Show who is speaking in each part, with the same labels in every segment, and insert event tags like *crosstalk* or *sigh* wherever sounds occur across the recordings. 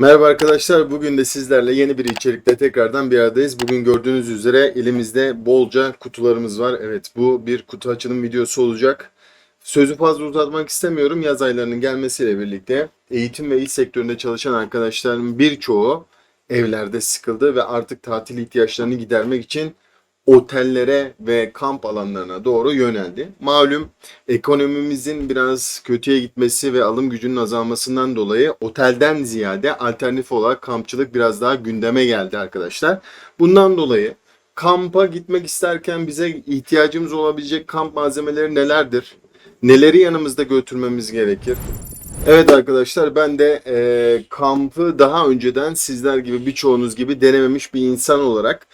Speaker 1: Merhaba arkadaşlar. Bugün de sizlerle yeni bir içerikle tekrardan bir aradayız. Bugün gördüğünüz üzere elimizde bolca kutularımız var. Evet bu bir kutu açılım videosu olacak. Sözü fazla uzatmak istemiyorum. Yaz aylarının gelmesiyle birlikte eğitim ve iş sektöründe çalışan arkadaşlarımın birçoğu evlerde sıkıldı ve artık tatil ihtiyaçlarını gidermek için otellere ve kamp alanlarına doğru yöneldi. Malum ekonomimizin biraz kötüye gitmesi ve alım gücünün azalmasından dolayı otelden ziyade alternatif olarak kampçılık biraz daha gündeme geldi arkadaşlar. Bundan dolayı kampa gitmek isterken bize ihtiyacımız olabilecek kamp malzemeleri nelerdir? Neleri yanımızda götürmemiz gerekir? Evet arkadaşlar ben de e, kampı daha önceden sizler gibi birçoğunuz gibi denememiş bir insan olarak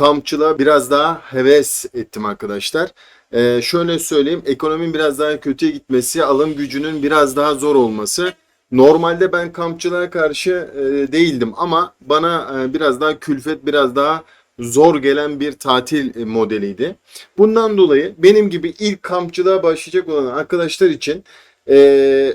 Speaker 1: kampçılığa biraz daha heves ettim arkadaşlar. Ee, şöyle söyleyeyim ekonominin biraz daha kötüye gitmesi, alım gücünün biraz daha zor olması. Normalde ben kampçılığa karşı e, değildim ama bana e, biraz daha külfet, biraz daha zor gelen bir tatil modeliydi. Bundan dolayı benim gibi ilk kampçılığa başlayacak olan arkadaşlar için e,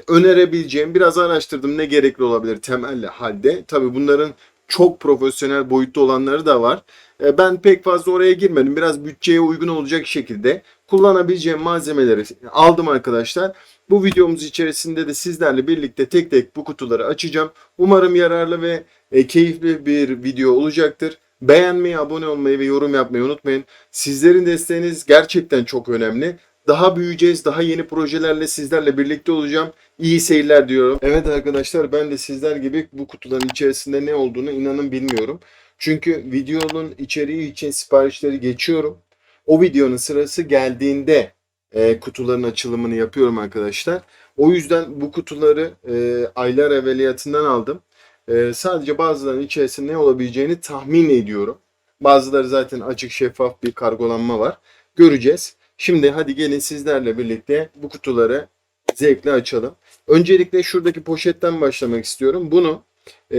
Speaker 1: önerebileceğim biraz araştırdım ne gerekli olabilir temelli halde. Tabii bunların çok profesyonel boyutta olanları da var. E, Ben pek fazla oraya girmedim. Biraz bütçeye uygun olacak şekilde kullanabileceğim malzemeleri aldım arkadaşlar. Bu videomuz içerisinde de sizlerle birlikte tek tek bu kutuları açacağım. Umarım yararlı ve e, keyifli bir video olacaktır. Beğenmeyi, abone olmayı ve yorum yapmayı unutmayın. Sizlerin desteğiniz gerçekten çok önemli. Daha büyüyeceğiz, daha yeni projelerle sizlerle birlikte olacağım. İyi seyirler diyorum. Evet arkadaşlar ben de sizler gibi bu kutuların içerisinde ne olduğunu inanın bilmiyorum. Çünkü videonun içeriği için siparişleri geçiyorum. O videonun sırası geldiğinde e, kutuların açılımını yapıyorum arkadaşlar. O yüzden bu kutuları e, aylar evveliyatından aldım. E, sadece bazılarının içerisinde ne olabileceğini tahmin ediyorum. Bazıları zaten açık şeffaf bir kargolanma var. Göreceğiz. Şimdi hadi gelin sizlerle birlikte bu kutuları zevkle açalım. Öncelikle şuradaki poşetten başlamak istiyorum. Bunu e,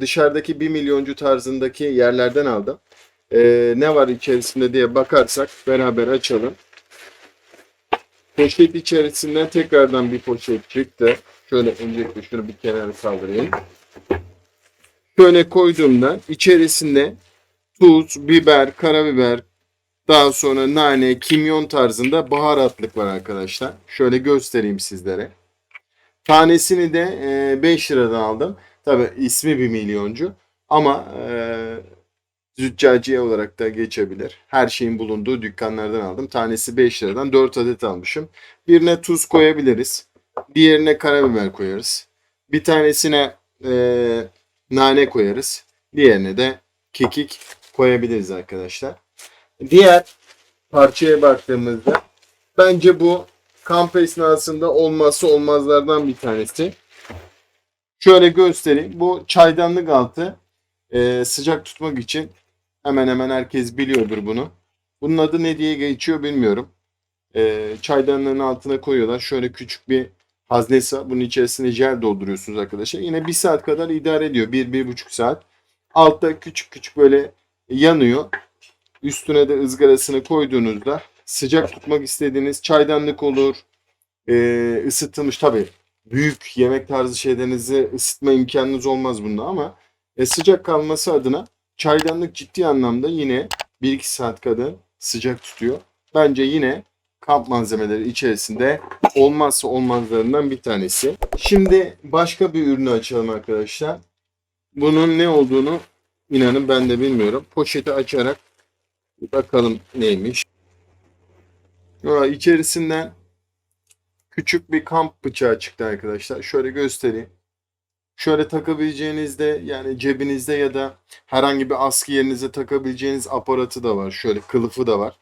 Speaker 1: dışarıdaki 1 milyoncu tarzındaki yerlerden aldım. E, ne var içerisinde diye bakarsak beraber açalım. Poşet içerisinden tekrardan bir poşet çıktı. Şöyle öncelikle şunu bir kenara kaldırayım. Şöyle koyduğumda içerisinde tuz, biber, karabiber, daha sonra nane, kimyon tarzında baharatlık var arkadaşlar. Şöyle göstereyim sizlere. Tanesini de e, 5 liradan aldım. Tabi ismi bir milyoncu ama e, züccaciye olarak da geçebilir. Her şeyin bulunduğu dükkanlardan aldım. Tanesi 5 liradan 4 adet almışım. Birine tuz koyabiliriz. Diğerine karabiber koyarız. Bir tanesine e, nane koyarız. Diğerine de kekik koyabiliriz arkadaşlar. Diğer parçaya baktığımızda bence bu kamp esnasında olmazsa olmazlardan bir tanesi. Şöyle göstereyim. Bu çaydanlık altı e, sıcak tutmak için hemen hemen herkes biliyordur bunu. Bunun adı ne diye geçiyor bilmiyorum. E, çaydanlığın altına koyuyorlar. Şöyle küçük bir haznesi. Bunun içerisine jel dolduruyorsunuz arkadaşlar. Yine bir saat kadar idare ediyor. Bir, bir buçuk saat. Altta küçük küçük böyle yanıyor. Üstüne de ızgarasını koyduğunuzda sıcak tutmak istediğiniz çaydanlık olur. E, ısıtılmış tabii büyük yemek tarzı şeylerinizi ısıtma imkanınız olmaz bunda ama e, sıcak kalması adına çaydanlık ciddi anlamda yine 1-2 saat kadar sıcak tutuyor. Bence yine kamp malzemeleri içerisinde olmazsa olmazlarından bir tanesi. Şimdi başka bir ürünü açalım arkadaşlar. Bunun ne olduğunu inanın ben de bilmiyorum. Poşeti açarak bakalım neymiş. Aa, içerisinden küçük bir kamp bıçağı çıktı arkadaşlar. Şöyle göstereyim. Şöyle takabileceğinizde yani cebinizde ya da herhangi bir askı yerinize takabileceğiniz aparatı da var. Şöyle kılıfı da var.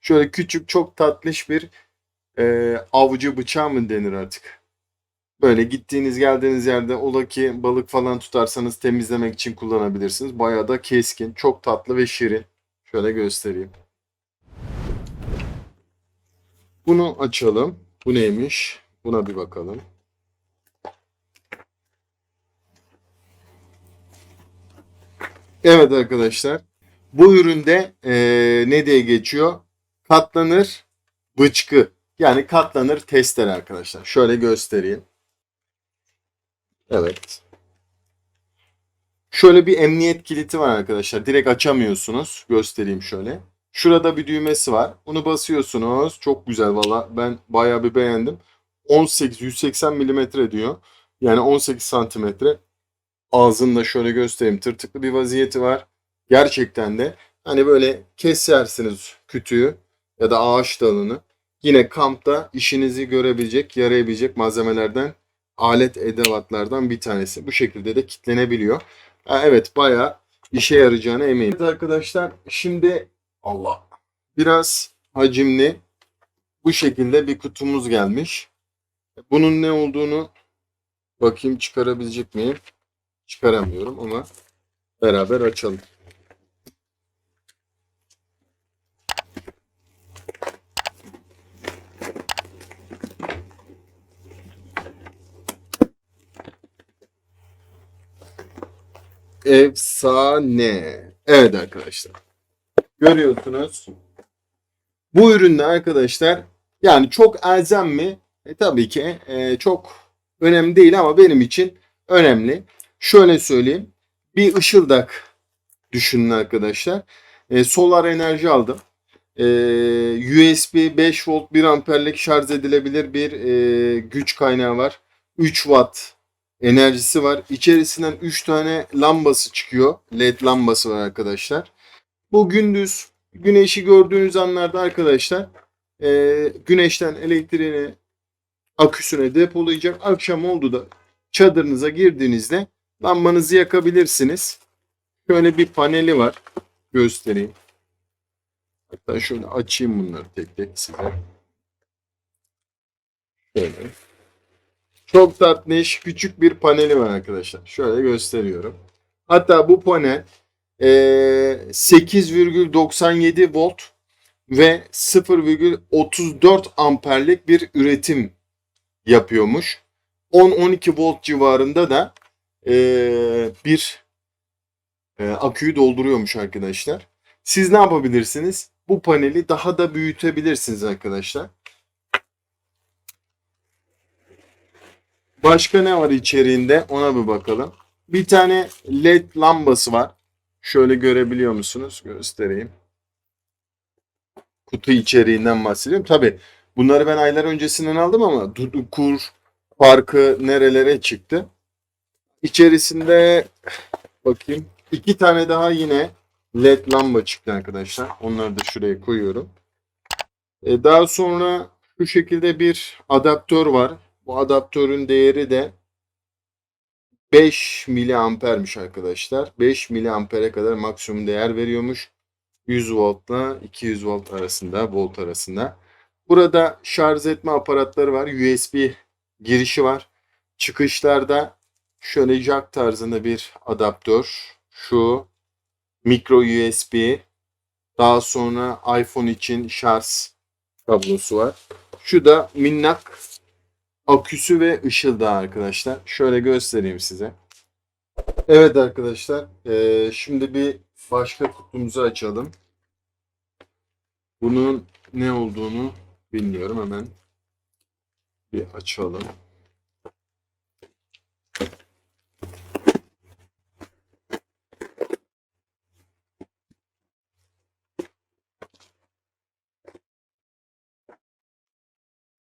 Speaker 1: Şöyle küçük çok tatlış bir e, avcı bıçağı mı denir artık. Böyle gittiğiniz geldiğiniz yerde ola ki balık falan tutarsanız temizlemek için kullanabilirsiniz. Bayağı da keskin, çok tatlı ve şirin. Şöyle göstereyim. Bunu açalım. Bu neymiş? Buna bir bakalım. Evet arkadaşlar. Bu üründe eee, ne diye geçiyor? Katlanır bıçkı. Yani katlanır testere arkadaşlar. Şöyle göstereyim. Evet. Şöyle bir emniyet kilidi var arkadaşlar. Direkt açamıyorsunuz. Göstereyim şöyle. Şurada bir düğmesi var. Bunu basıyorsunuz. Çok güzel valla. Ben bayağı bir beğendim. 18 180 milimetre diyor. Yani 18 santimetre. Ağzını da şöyle göstereyim. Tırtıklı bir vaziyeti var. Gerçekten de hani böyle kesersiniz kütüğü ya da ağaç dalını. Yine kampta işinizi görebilecek, yarayabilecek malzemelerden, alet edevatlardan bir tanesi. Bu şekilde de kitlenebiliyor. Ha, evet bayağı işe yarayacağına eminim. Evet arkadaşlar şimdi Allah biraz hacimli bu şekilde bir kutumuz gelmiş. Bunun ne olduğunu bakayım çıkarabilecek miyim? Çıkaramıyorum ama beraber açalım. Efsane. Evet arkadaşlar. Görüyorsunuz. Bu üründe arkadaşlar yani çok elzem mi? E, tabii ki e, çok önemli değil ama benim için önemli. Şöyle söyleyeyim. Bir ışıldak düşünün arkadaşlar. E, solar enerji aldım. E, USB 5 volt 1 amperlik şarj edilebilir bir e, güç kaynağı var. 3 watt enerjisi var. İçerisinden 3 tane lambası çıkıyor. LED lambası var arkadaşlar. Bu gündüz güneşi gördüğünüz anlarda arkadaşlar e, güneşten elektriğini aküsüne depolayacak. Akşam oldu da çadırınıza girdiğinizde lambanızı yakabilirsiniz. Şöyle bir paneli var. Göstereyim. Hatta şöyle açayım bunları tek tek size. Şöyle. Çok tatlış küçük bir paneli var arkadaşlar. Şöyle gösteriyorum. Hatta bu panel e, 8,97 volt ve 0,34 amperlik bir üretim yapıyormuş. 10-12 volt civarında da e, bir e, aküyü dolduruyormuş arkadaşlar. Siz ne yapabilirsiniz? Bu paneli daha da büyütebilirsiniz arkadaşlar. Başka ne var içeriğinde ona bir bakalım. Bir tane led lambası var. Şöyle görebiliyor musunuz? Göstereyim. Kutu içeriğinden bahsediyorum. Tabi bunları ben aylar öncesinden aldım ama kur farkı nerelere çıktı. İçerisinde bakayım iki tane daha yine led lamba çıktı arkadaşlar. Onları da şuraya koyuyorum. E, daha sonra şu şekilde bir adaptör var. Bu adaptörün değeri de 5 miliampermiş arkadaşlar. 5 miliampere kadar maksimum değer veriyormuş. 100 voltla 200 volt arasında, volt arasında. Burada şarj etme aparatları var. USB girişi var. Çıkışlarda şöyle jack tarzında bir adaptör. Şu micro USB. Daha sonra iPhone için şarj kablosu var. Şu da minnak aküsü ve ışıldağı arkadaşlar. Şöyle göstereyim size. Evet arkadaşlar. eee, şimdi bir başka kutumuzu açalım. Bunun ne olduğunu bilmiyorum. Hemen bir açalım.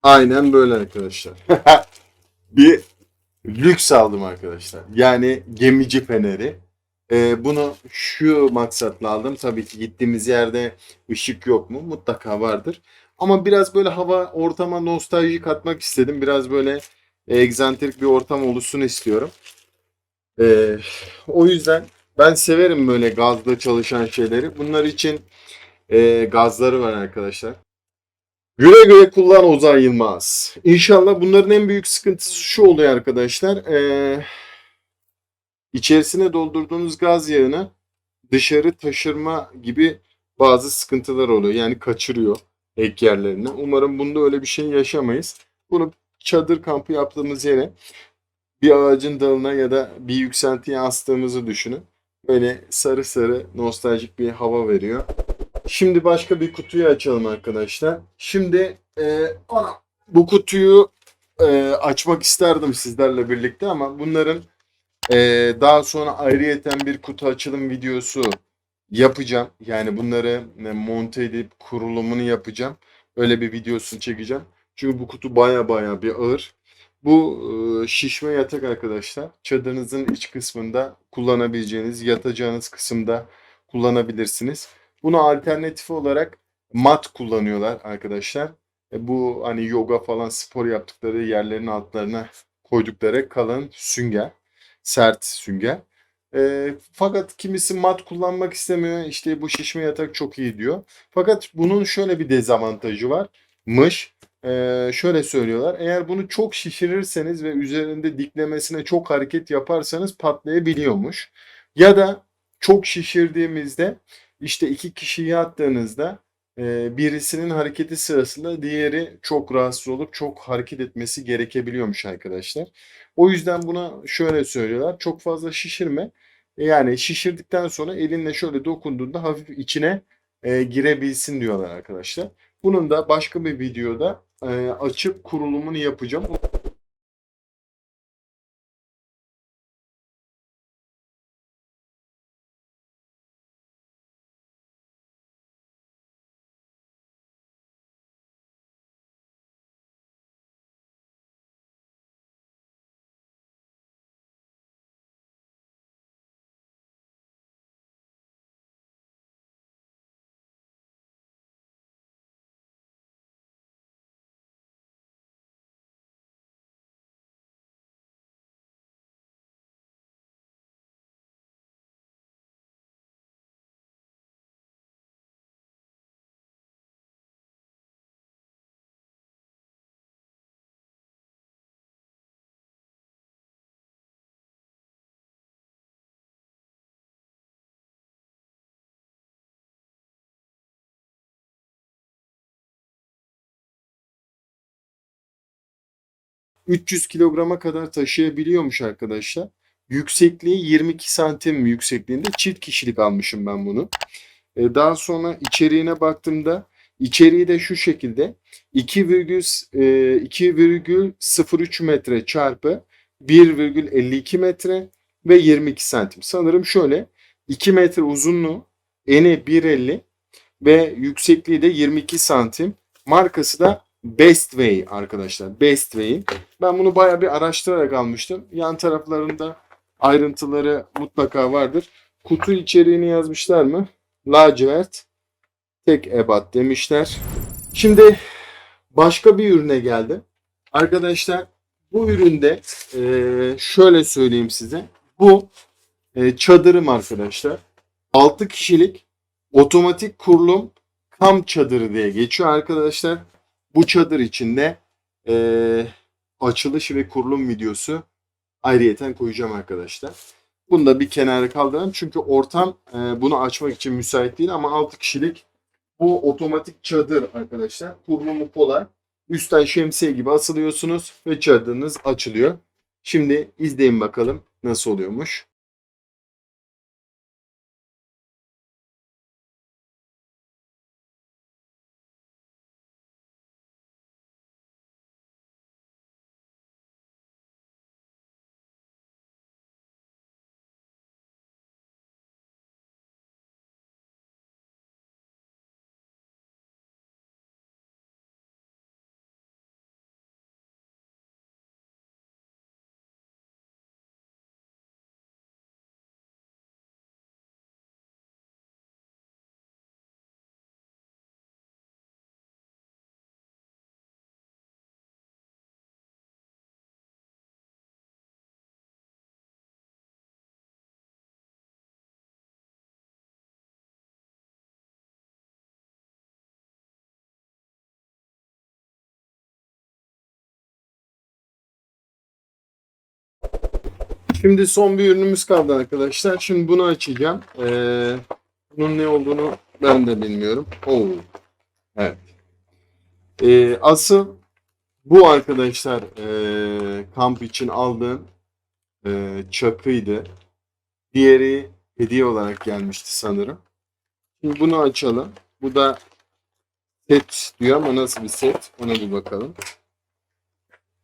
Speaker 1: Aynen böyle arkadaşlar. *laughs* bir lüks aldım arkadaşlar. Yani gemici feneri. Ee, bunu şu maksatla aldım. Tabii ki gittiğimiz yerde ışık yok mu? Mutlaka vardır. Ama biraz böyle hava ortama nostalji katmak istedim. Biraz böyle egzantrik bir ortam oluşsun istiyorum. Ee, o yüzden ben severim böyle gazda çalışan şeyleri. Bunlar için e, gazları var arkadaşlar. Güle güle kullan Ozan Yılmaz. İnşallah bunların en büyük sıkıntısı şu oluyor arkadaşlar. Ee, içerisine doldurduğunuz gaz yağını dışarı taşırma gibi bazı sıkıntılar oluyor. Yani kaçırıyor ek yerlerine. Umarım bunda öyle bir şey yaşamayız. Bunu çadır kampı yaptığımız yere bir ağacın dalına ya da bir yükseltiye astığımızı düşünün. Böyle sarı sarı nostaljik bir hava veriyor. Şimdi başka bir kutuyu açalım arkadaşlar. Şimdi e, bu kutuyu e, açmak isterdim sizlerle birlikte ama bunların Ee, daha sonra ayrıyeten bir kutu açılım videosu yapacağım. Yani bunları e, monte edip kurulumunu yapacağım. Öyle bir videosunu çekeceğim. Çünkü bu kutu baya baya bir ağır. Bu e, şişme yatak arkadaşlar. Çadırınızın iç kısmında kullanabileceğiniz, yatacağınız kısımda kullanabilirsiniz. Bunu alternatif olarak mat kullanıyorlar arkadaşlar. E, bu hani yoga falan spor yaptıkları yerlerin altlarına koydukları kalın sünger, sert sünger. E, fakat kimisi mat kullanmak istemiyor. İşte bu şişme yatak çok iyi diyor. Fakat bunun şöyle bir dezavantajı var. Mış. E, şöyle söylüyorlar. Eğer bunu çok şişirirseniz ve üzerinde diklemesine çok hareket yaparsanız patlayabiliyormuş. Ya da çok şişirdiğimizde işte iki kişi yattığınızda e, birisinin hareketi sırasında diğeri çok rahatsız olup çok hareket etmesi gerekebiliyormuş arkadaşlar. O yüzden buna şöyle söylüyorlar. Çok fazla şişirme. E, Yani şişirdikten sonra elinle şöyle dokunduğunda hafif içine e, girebilsin diyorlar arkadaşlar. Bunun da başka bir videoda açıp kurulumunu yapacağım. 300 kilograma kadar taşıyabiliyormuş arkadaşlar. Yüksekliği 22 santim yüksekliğinde çift kişilik almışım ben bunu. Ee, daha sonra içeriğine baktığımda içeriği de şu şekilde 2,03 metre çarpı 1,52 metre ve 22 santim. Sanırım şöyle 2 metre uzunluğu, eni 1,50 ve yüksekliği de 22 santim. Markası da Best Way arkadaşlar. Best Way. Ben bunu bayağı bir araştırarak almıştım. Yan taraflarında ayrıntıları mutlaka vardır. Kutu içeriğini yazmışlar mı? Lacivert. Tek ebat demişler. Şimdi başka bir ürüne geldim. Arkadaşlar bu üründe eee, şöyle söyleyeyim size. Bu eee, çadırım arkadaşlar. 6 kişilik otomatik kurulum kamp çadırı diye geçiyor arkadaşlar. Bu çadır içinde eee, açılış ve kurulum videosu ayrıyeten koyacağım arkadaşlar. Bunu da bir kenara kaldıralım. Çünkü ortam eee, bunu açmak için müsait değil ama 6 kişilik bu otomatik çadır arkadaşlar. Kurulumu kolay. Üstten şemsiye gibi asılıyorsunuz ve çadırınız açılıyor. Şimdi izleyin bakalım nasıl oluyormuş. Şimdi son bir ürünümüz kaldı arkadaşlar. Şimdi bunu açacağım. Ee, bunun ne olduğunu ben de bilmiyorum. Oo. Evet. Ee, asıl bu arkadaşlar ee, kamp için aldığım ee, çakıydı. Diğeri hediye olarak gelmişti sanırım. Şimdi bunu açalım. Bu da set diyor ama nasıl bir set ona bir bakalım.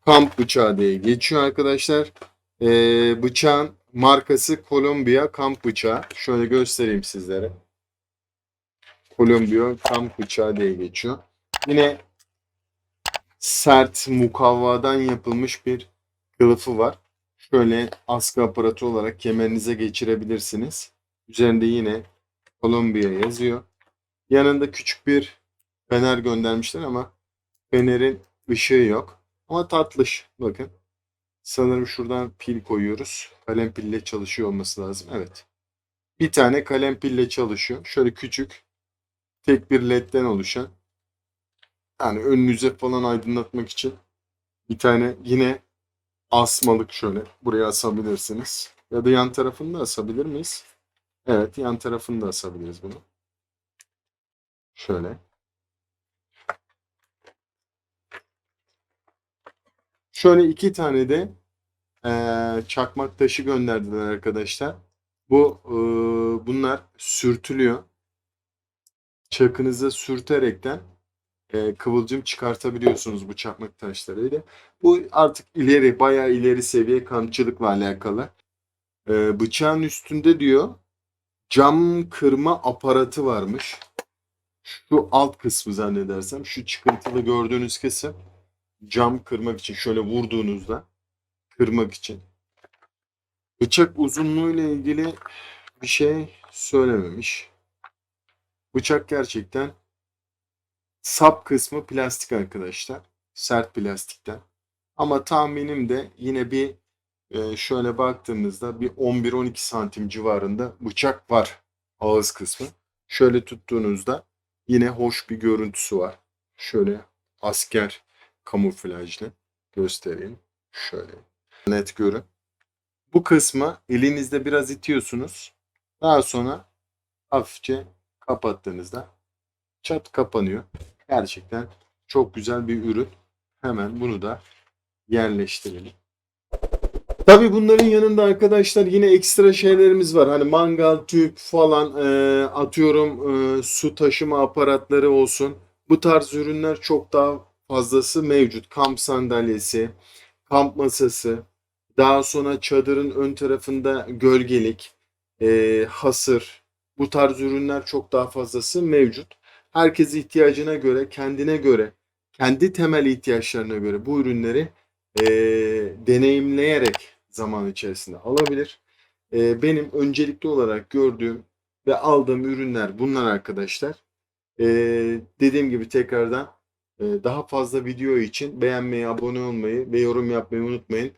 Speaker 1: Kamp bıçağı diye geçiyor arkadaşlar. Ee, bıçağın markası Columbia kamp bıçağı. Şöyle göstereyim sizlere. Columbia kamp bıçağı diye geçiyor. Yine sert mukavvadan yapılmış bir kılıfı var. Şöyle askı aparatı olarak kemerinize geçirebilirsiniz. Üzerinde yine Columbia yazıyor. Yanında küçük bir fener göndermişler ama fenerin ışığı yok. Ama tatlış. Bakın. Sanırım şuradan pil koyuyoruz. Kalem pille çalışıyor olması lazım. Evet. Bir tane kalem pille çalışıyor. Şöyle küçük tek bir ledden oluşan yani önünüze falan aydınlatmak için bir tane yine asmalık şöyle buraya asabilirsiniz. Ya da yan tarafını da asabilir miyiz? Evet yan tarafını da asabiliriz bunu. Şöyle. Şöyle iki tane de eee, çakmak taşı gönderdiler arkadaşlar. Bu eee, bunlar sürtülüyor. Çakınıza sürterekten eee, kıvılcım çıkartabiliyorsunuz bu çakmak taşlarıyla. Bu artık ileri bayağı ileri seviye kampçılıkla alakalı. Eee, bıçağın üstünde diyor cam kırma aparatı varmış. Şu alt kısmı zannedersem şu çıkıntılı gördüğünüz kısım cam kırmak için şöyle vurduğunuzda kırmak için. Bıçak uzunluğuyla ilgili bir şey söylememiş. Bıçak gerçekten sap kısmı plastik arkadaşlar. Sert plastikten. Ama tahminim de yine bir e, şöyle baktığımızda bir 11-12 santim civarında bıçak var ağız kısmı. Şöyle tuttuğunuzda yine hoş bir görüntüsü var. Şöyle asker kamuflajlı göstereyim. Şöyle net görün. Bu kısmı elinizde biraz itiyorsunuz. Daha sonra hafifçe kapattığınızda çat kapanıyor. Gerçekten çok güzel bir ürün. Hemen bunu da yerleştirelim. Tabii bunların yanında arkadaşlar yine ekstra şeylerimiz var. Hani mangal, tüp falan e, atıyorum e, su taşıma aparatları olsun. Bu tarz ürünler çok daha fazlası mevcut. Kamp sandalyesi, kamp masası, daha sonra çadırın ön tarafında gölgelik, e, hasır. Bu tarz ürünler çok daha fazlası mevcut. Herkes ihtiyacına göre, kendine göre, kendi temel ihtiyaçlarına göre bu ürünleri e, deneyimleyerek zaman içerisinde alabilir. E, benim öncelikli olarak gördüğüm ve aldığım ürünler bunlar arkadaşlar. E, dediğim gibi tekrardan daha fazla video için beğenmeyi, abone olmayı ve yorum yapmayı unutmayın.